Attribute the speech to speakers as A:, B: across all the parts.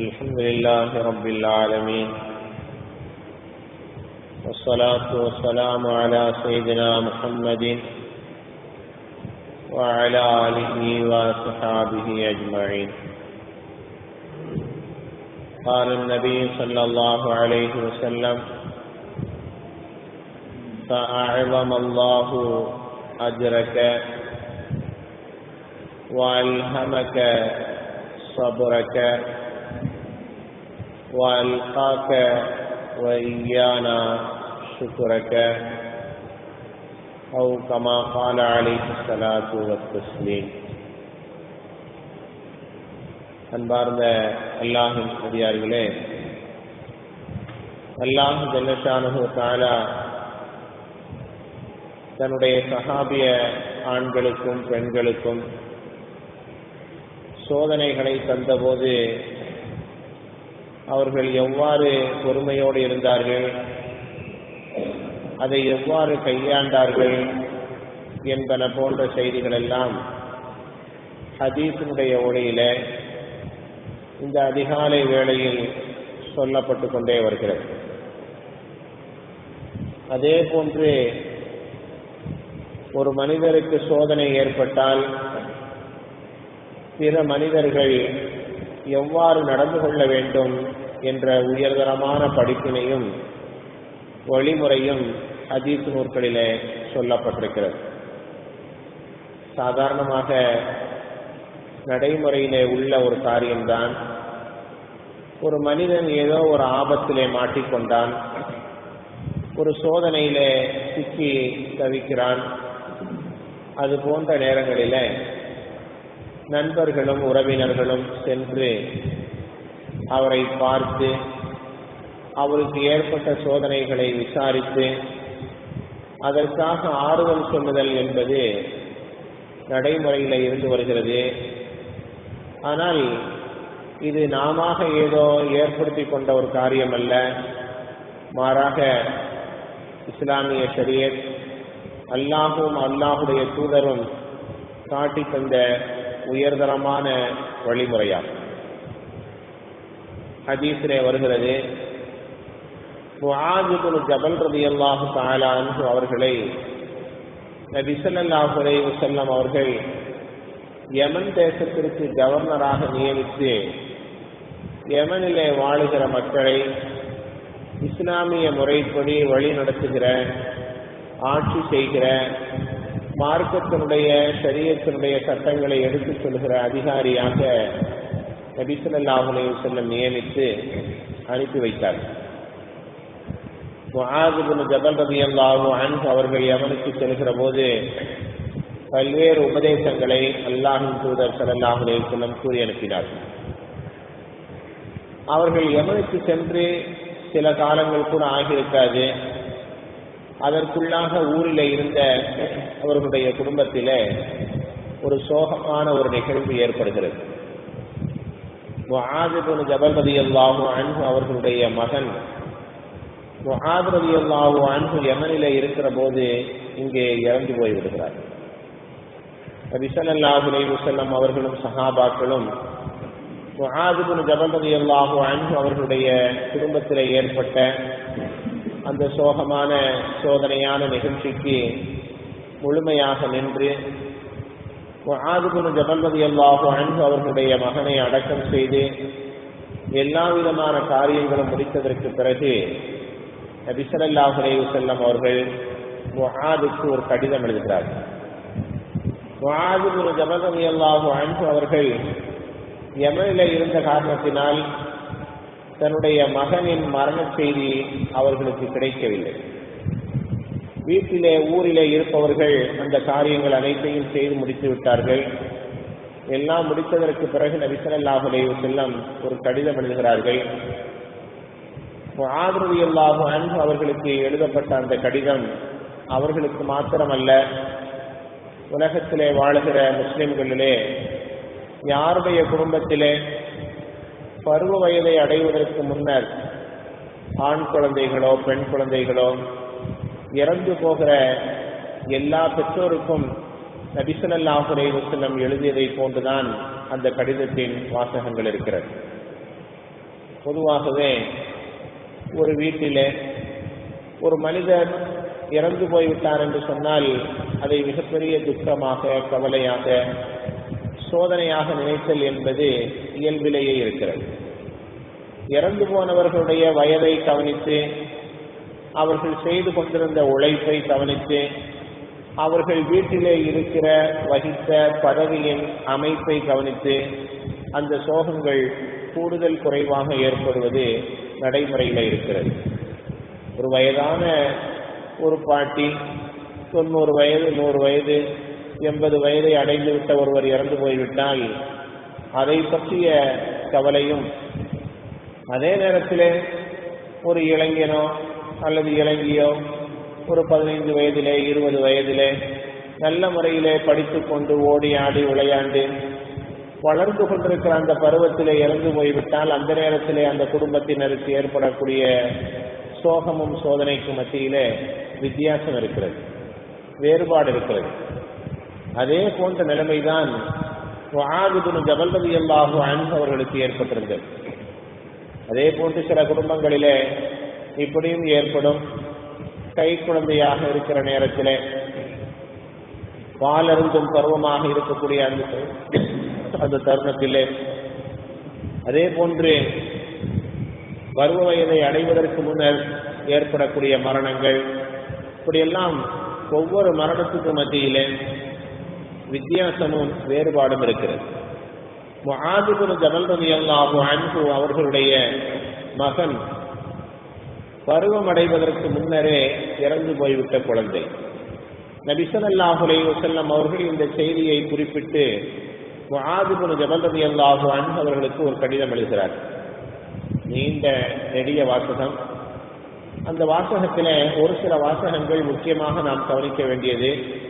A: الحمد لله رب العالمين والصلاة والسلام على سيدنا محمد وعلى آله وصحابه أجمعين. قال النبي صلى الله عليه وسلم فأعظم الله أجرك وألهمك صبرك وألقاك وإيانا شكرك أو كما قال عليه الصلاة والتسليم அன்பார்ந்த அல்லாஹின் அதிகாரிகளே அல்லாஹ் ஜல்லஷானு தாலா தன்னுடைய சஹாபிய ஆண்களுக்கும் பெண்களுக்கும் சோதனைகளை தந்தபோது அவர்கள் எவ்வாறு பொறுமையோடு இருந்தார்கள்? அதை எவ்வாறு கையாண்டார்கள்? என்பன போன்ற செய்திகள் எல்லாம் ஹதீஸினுடைய ஒளியில இந்த அதிகாலை வேளையில் சொல்லப்பட்டு கொண்டே வருகிறது. அதே போன்று ஒரு மனிதருக்கு சோதனை ஏற்பட்டால் பிற மனிதர்கள் எவ்வாறு நடந்து கொள்ள வேண்டும் என்ற உயர்தரமான படிப்பினையும் வழிமுறையும் ஹதீஸ் நூற்களிலே சொல்லப்பட்டிருக்கிறது. சாதாரணமாக நடைமுறையிலே உள்ள ஒரு காரியம்தான். ஒரு மனிதன் ஏதோ ஒரு ஆபத்திலே மாட்டிக்கொண்டான். ஒரு சோதனையிலே சிக்கி தவிக்கிறான். அது போன்ற நேரங்களிலே நண்பர்களும் உறவினர்களும் சென்று அவரை பார்த்து அவருக்கு ஏற்பட்ட சோதனைகளை விசாரித்து அதற்காக ஆறுதல் சொல்லுதல் என்பது நடைமுறையில் இருந்து வருகிறது. ஆனால் இது நாம ஏதோ ஏற்படுத்தி கொண்ட ஒரு காரியம் அல்ல மாறாக இஸ்லாமிய ஷரியத் அல்லாஹும் அல்லாஹுடைய தூதரும் காட்டி தந்த உயர்தரமான வழிமுறையாகும். ஹதீஸிலே வருகிறது முஆஜிபுல் ஜபல் ரதி அல்லாஹு தாலான்ஹு அவர்களை நபி ஸல்லல்லாஹு அலைஹி அவர்கள் யமன் தேசத்திற்கு கவர்னராக நியமித்து யமனிலே வாழுகிற மக்களை இஸ்லாமிய முறைப்படி வழி நடத்துகிற ஆட்சி செய்கிற மார்க்கத்தினுடைய சரியத்தினுடைய சட்டங்களை எடுத்துச் சொல்கிற அதிகாரியாக நபிசல்லாஹுலே செல்லம் நியமித்து அனுப்பி வைத்தார். ஜபல் ரதி அல்லாஹு அன்பு அவர்கள் எவனுக்கு செல்கிற போது பல்வேறு உபதேசங்களை அல்லாஹின் தூதர் சல்லாஹுலே செல்லம் கூறி அனுப்பினார். அவர்கள் எவனுக்கு சென்று சில காலங்கள் கூட ஆகியிருக்காது. அதற்குள்ளாக ஊரில் இருந்த அவர்களுடைய குடும்பத்தில ஒரு சோகமான ஒரு நிகழ்வு ஏற்படுகிறது. முஆதிபுன் ஜபல்பதி அல்லாஹு அன்பு அவர்களுடைய மகன் முஹாதிபதி அல்லாஹு அன்பு யமனில இருக்கிற போது இங்கே இறந்து போய் விடுகிறார். நபிசல்லாஹுலே வசல்லம் அவர்களும் சஹாபாக்களும் முஆதிபுன் ஜபல்பதி அல்லாஹு அன்பு அவர்களுடைய குடும்பத்தில் ஏற்பட்ட அந்த சோகமான சோதனையான நிகழ்ச்சிக்கு முழுமையாக நின்று ஆதுகுணு ஜபல்வதி அல்லாஹு அன்பு அவர்களுடைய மகனை அடக்கம் செய்து எல்லா விதமான காரியங்களும் முடித்ததற்கு பிறகு நபிசல்லாஹுலே செல்லம் அவர்கள் முஹாதுக்கு ஒரு கடிதம் எழுதுகிறார்கள். முஹாதுகுணு ஜபல்பதி அல்லாஹு அன்பு அவர்கள் யமனில இருந்த காரணத்தினால் தன்னுடைய மகனின் மரண செய்தி அவர்களுக்கு கிடைக்கவில்லை. வீட்டிலே ஊரிலே இருப்பவர்கள் அந்த காரியங்கள் அனைத்தையும் செய்து முடித்து விட்டார்கள். எல்லாம் முடித்ததற்கு பிறகு நபிசல்லாஹுலே செல்லம் ஒரு கடிதம் எழுதுகிறார்கள். ஆதரவு அல்லாஹு அன்பு அவர்களுக்கு எழுதப்பட்ட அந்த கடிதம் அவர்களுக்கு மாத்திரமல்ல. உலகத்திலே வாழுகிற முஸ்லிம்களிலே யாருடைய குடும்பத்திலே பருவ வயதை அடைவதற்கு முன்னர் ஆண் குழந்தைகளோ பெண் குழந்தைகளோ இறந்து போகிற எல்லா பெற்றோருக்கும் நபிசல்லாஹுரை வசனம் எழுதியதை போன்றுதான் அந்த கடிதத்தின் வாசகங்கள் இருக்கிறது. பொதுவாகவே ஒரு வீட்டிலே ஒரு மனிதர் இறந்து போய்விட்டார் என்று சொன்னால் அதை மிகப்பெரிய துக்கமாக கவலையாக சோதனையாக நினைத்தல் என்பது இயல்பிலேயே இருக்கிறது. இறந்து போனவர்களுடைய வயதை கவனித்து அவர்கள் செய்து கொண்டிருந்த உழைப்பை கவனித்து அவர்கள் வீட்டிலே இருக்கிற வகித்த பதவியின் அமைப்பை கவனித்து அந்த சோகங்கள் கூடுதல் குறைவாக ஏற்படுவது நடைமுறையில் இருக்கிறது. ஒரு வயதான ஒரு பாட்டி தொண்ணூறு வயது நூறு வயது எண்பது வயதை அடைந்து விட்ட ஒருவர் இறந்து போய்விட்டால் அதை பற்றிய கவலையும் அதே நேரத்தில் ஒரு இளைஞனோ அல்லது இளைஞியோ ஒரு பதினைந்து வயதிலே இருபது வயதிலே நல்ல முறையிலே படித்து கொண்டு ஓடி ஆடி விளையாண்டு வளர்ந்து கொண்டிருக்கிற அந்த பருவத்திலே இறந்து போய்விட்டால் அந்த நேரத்திலே அந்த குடும்பத்தினருக்கு ஏற்படக்கூடிய சோகமும் சோதனைக்கும் மத்தியிலே வித்தியாசம் இருக்கிறது வேறுபாடு இருக்கிறது. அதே போன்ற நிலைமைதான் ஆகுதுனு ஜபல்ரதி அல்லாஹு அன்பு அவர்களுக்கு ஏற்பட்டிருந்தது. அதே போன்று சில குடும்பங்களிலே இப்படியும் ஏற்படும். கை குழந்தையாக இருக்கிற நேரத்திலே பாலருந்தும் பருவமாக இருக்கக்கூடிய அந்த அந்த தருணத்திலே அதே போன்று பருவ வயதை அடைவதற்கு முன்னர் ஏற்படக்கூடிய மரணங்கள். இப்படியெல்லாம் ஒவ்வொரு மரணத்துக்கு மத்தியிலே வித்தியாசமும் வேறுபாடும் இருக்கிறது. முஆதிபுர ஜபல் ரவி அல்லாஹு அன்பு அவர்களுடைய மகன் பருவம் அடைவதற்கு முன்னரே இறந்து போய்விட்ட குழந்தை. நபிசல்லாஹுலை வசல்லம் அவர்கள் இந்த செய்தியை குறிப்பிட்டு முஆதிபுர ஜபல் ரவி அல்லாஹு அன்பு அவர்களுக்கு ஒரு கடிதம் எழுதுகிறார். நீண்ட நெடிய வாசகம். அந்த வாசகத்தில் ஒரு சில வாசகங்கள் முக்கியமாக நாம் கவனிக்க வேண்டியது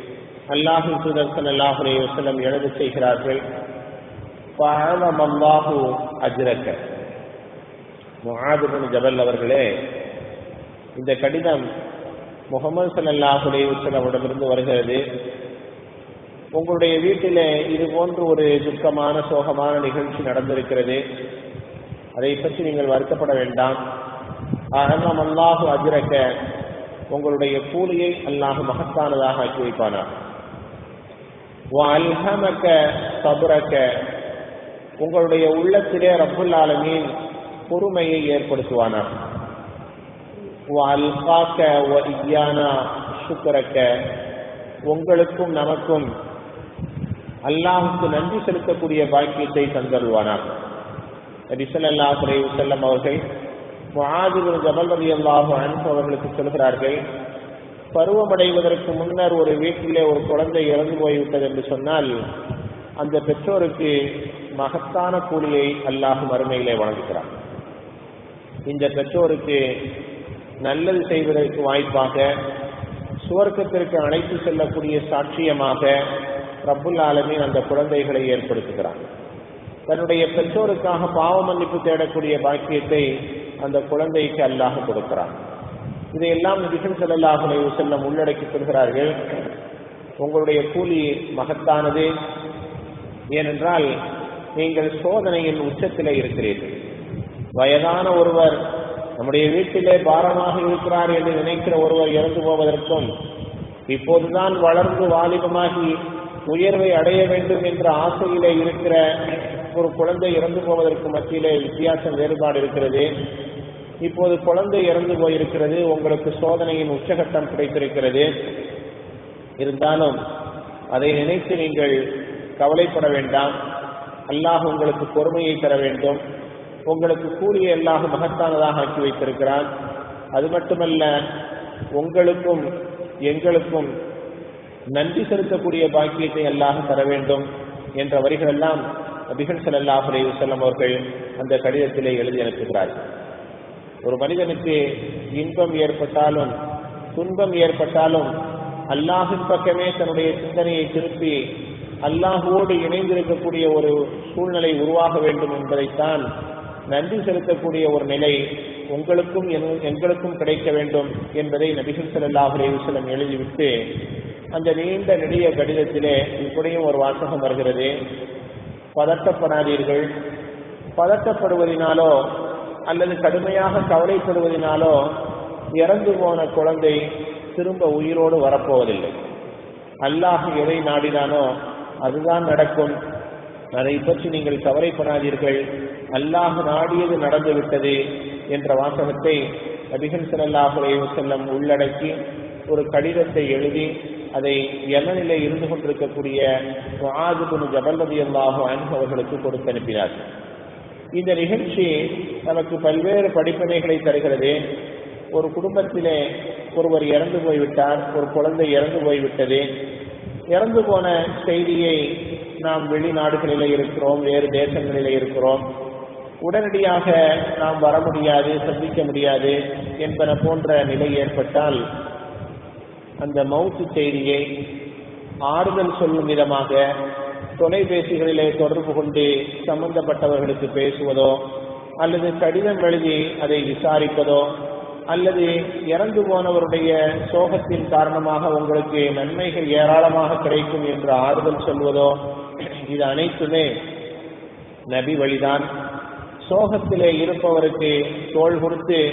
A: அல்லாஹு சுதர்சன் அல்லாஹுலே வசலம் எழுத செய்கிறார்கள். பாழம் அல்லாஹு அஜ்ரக்க முஹாதுபன் ஜபல் அவர்களே இந்த கடிதம் முகமது சல்லாஹுலே வசலமிடமிருந்து வருகிறது. உங்களுடைய வீட்டிலே இது போன்று ஒரு துக்கமான சோகமான நிகழ்ச்சி நடந்திருக்கிறது. அதை பற்றி நீங்கள் வருத்தப்பட வேண்டாம். அழகம் அல்லாஹு அஜிரக்க உங்களுடைய கூலியை அல்லாஹு மகத்தானதாக ஆக்கி வைப்பானார் அல்ஹமக்க சபுரக்க உங்களுடைய உள்ளத்திலே ரப்புல் ஆலமீன் பொறுமையை ஏற்படுத்துவானார் அல்காக்க இயானா சுக்கரக்க உங்களுக்கும் நமக்கும் அல்லாஹுக்கு நன்றி செலுத்தக்கூடிய பாக்கியத்தை தந்தருவானார் ரிசலல்லா துறை செல்லம் அவர்கள் முஆதிபுல் ஜபல் ரவி அல்லாஹு அன்பு அவர்களுக்கு சொல்கிறார்கள் பருவமடைவதற்கு முன்னர் ஒரு வீட்டிலே ஒரு குழந்தை இறந்து போய்விட்டது என்று சொன்னால் அந்த பெற்றோருக்கு மகத்தான கூலியை அல்லாஹ் மறுமையிலே வழங்குகிறார் இந்த பெற்றோருக்கு நல்லது செய்வதற்கு வாய்ப்பாக சுவர்க்கத்திற்கு அழைத்து செல்லக்கூடிய சாட்சியமாக ரப்புல் ஆலமின் அந்த குழந்தைகளை ஏற்படுத்துகிறார் தன்னுடைய பெற்றோருக்காக பாவ மன்னிப்பு தேடக்கூடிய பாக்கியத்தை அந்த குழந்தைக்கு அல்லாஹ் கொடுக்கிறான். இதையெல்லாம் நபிகள் ஸல்லல்லாஹு செல்லம் உள்ளடக்கி சொல்கிறார்கள் உங்களுடைய கூலி மகத்தானது. ஏனென்றால் நீங்கள் சோதனையின் உச்சத்திலே இருக்கிறீர்கள். வயதான ஒருவர் நம்முடைய வீட்டிலே பாரமாக இருக்கிறார் என்று நினைக்கிற ஒருவர் இறந்து போவதற்கும் இப்போதுதான் வளர்ந்து வாலிபமாகி உயர்வை அடைய வேண்டும் என்ற ஆசையிலே இருக்கிற ஒரு குழந்தை இறந்து போவதற்கு மத்தியிலே வித்தியாசம் வேறுபாடு இருக்கிறது. இப்போது குழந்தை இறந்து போயிருக்கிறது உங்களுக்கு சோதனையின் உச்சகட்டம் கிடைத்திருக்கிறது. இருந்தாலும் அதை நினைத்து நீங்கள் கவலைப்பட வேண்டாம். அல்லாஹ் உங்களுக்கு பொறுமையை தர வேண்டும். உங்களுக்கு கூறிய அல்லாஹ் மகத்தானதாக ஆக்கி வைத்திருக்கிறான். அது மட்டுமல்ல உங்களுக்கும் எங்களுக்கும் நன்றி செலுத்தக்கூடிய பாக்கியத்தை அல்லாஹ் தர வேண்டும் என்ற வரிகளெல்லாம் நபிகள் ஸல்லல்லாஹு அவர்கள் அந்த கடிதத்திலே எழுதி அனுப்புகிறார்கள். ஒரு மனிதனுக்கு இன்பம் ஏற்பட்டாலும் துன்பம் ஏற்பட்டாலும் அல்லாஹின் பக்கமே தன்னுடைய சிந்தனையை திருப்பி அல்லாஹுவோடு இணைந்திருக்கக்கூடிய ஒரு சூழ்நிலை உருவாக வேண்டும் என்பதைத்தான் நன்றி செலுத்தக்கூடிய ஒரு நிலை உங்களுக்கும் எங்களுக்கும் கிடைக்க வேண்டும் என்பதை நபிகள் செல்லாஹ் அலைஹி எழுதிவிட்டு அந்த நீண்ட நெடிய கடிதத்திலே இப்படியும் ஒரு வாசகம் வருகிறது. பதட்டப்படாதீர்கள். பதட்டப்படுவதினாலோ அல்லது கடுமையாக கவலைப்படுவதனாலோ இறந்து போன குழந்தை திரும்ப உயிரோடு வரப்போவதில்லை. அல்லாஹ் எதை நாடினானோ அதுதான் நடக்கும். அதை பற்றி நீங்கள் கவலைப்படாதீர்கள். அல்லாஹ் நாடியது நடந்துவிட்டது என்ற வாசகத்தை நபிகன் ஸல்லல்லாஹு செல்லம் உள்ளடக்கி ஒரு கடிதத்தை எழுதி அதை யமனிலே இருந்து கொண்டிருக்கக்கூடிய முஆது அல்லாஹு ஜபல் அவர்களுக்கு கொடுத்து அனுப்பினார் இந்த நிகழ்ச்சி நமக்கு பல்வேறு படிப்பினைகளை தருகிறது. ஒரு குடும்பத்திலே ஒருவர் இறந்து போய்விட்டார் ஒரு குழந்தை இறந்து போய்விட்டது. இறந்து போன செய்தியை நாம் வெளிநாடுகளில் இருக்கிறோம் வேறு தேசங்களில் இருக்கிறோம். உடனடியாக நாம் வர முடியாது சந்திக்க முடியாது என்பன போன்ற நிலை ஏற்பட்டால் அந்த மவுத்து செய்தியை ஆறுதல் சொல்லும் விதமாக தொலைபேசிகளிலே தொடர்பு கொண்டு சம்பந்தப்பட்டவர்களுக்கு பேசுவதோ அல்லது கடிதம் எழுதி அதை விசாரிப்பதோ அல்லது இறந்து போனவருடைய சோகத்தின் காரணமாக உங்களுக்கு நன்மைகள் ஏராளமாக கிடைக்கும் என்று ஆறுதல் சொல்வதோ இது அனைத்துமே நபி வழிதான். சோகத்திலே இருப்பவருக்கு தோல் கொடுத்து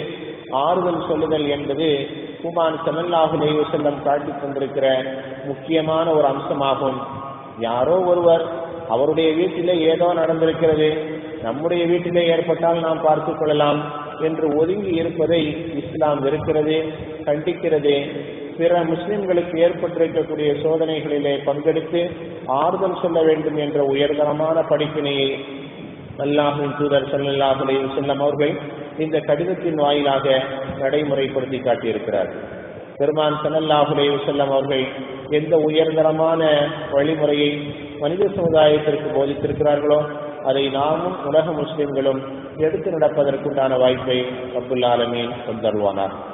A: ஆறுதல் சொல்லுதல் என்பது குமான் சமல்லாஹு செல்லம் காட்டித் தந்திருக்கிற முக்கியமான ஒரு அம்சமாகும். யாரோ ஒருவர் அவருடைய வீட்டிலே ஏதோ நடந்திருக்கிறது நம்முடைய வீட்டிலே ஏற்பட்டால் நாம் பார்த்துக் கொள்ளலாம் என்று ஒதுங்கி இருப்பதை இஸ்லாம் வெறுக்கிறது கண்டிக்கிறது. பிற முஸ்லிம்களுக்கு ஏற்பட்டிருக்கக்கூடிய சோதனைகளிலே பங்கெடுத்து ஆறுதல் சொல்ல வேண்டும் என்ற உயர்தரமான படிப்பினையை அல்லாஹின் தூதர் சல்லாஹுலையும் செல்லம் அவர்கள் இந்த கடிதத்தின் வாயிலாக நடைமுறைப்படுத்தி காட்டியிருக்கிறார். பெருமான் சல்லல்லாஹு செல்லம் அவர்கள் எந்த உயர்தரமான வழிமுறையை மனித சமுதாயத்திற்கு போதித்திருக்கிறார்களோ அதை நாமும் உலக முஸ்லிம்களும் எடுத்து நடப்பதற்குண்டான வாய்ப்பை அப்துல் ஆலமீன் தருவானார்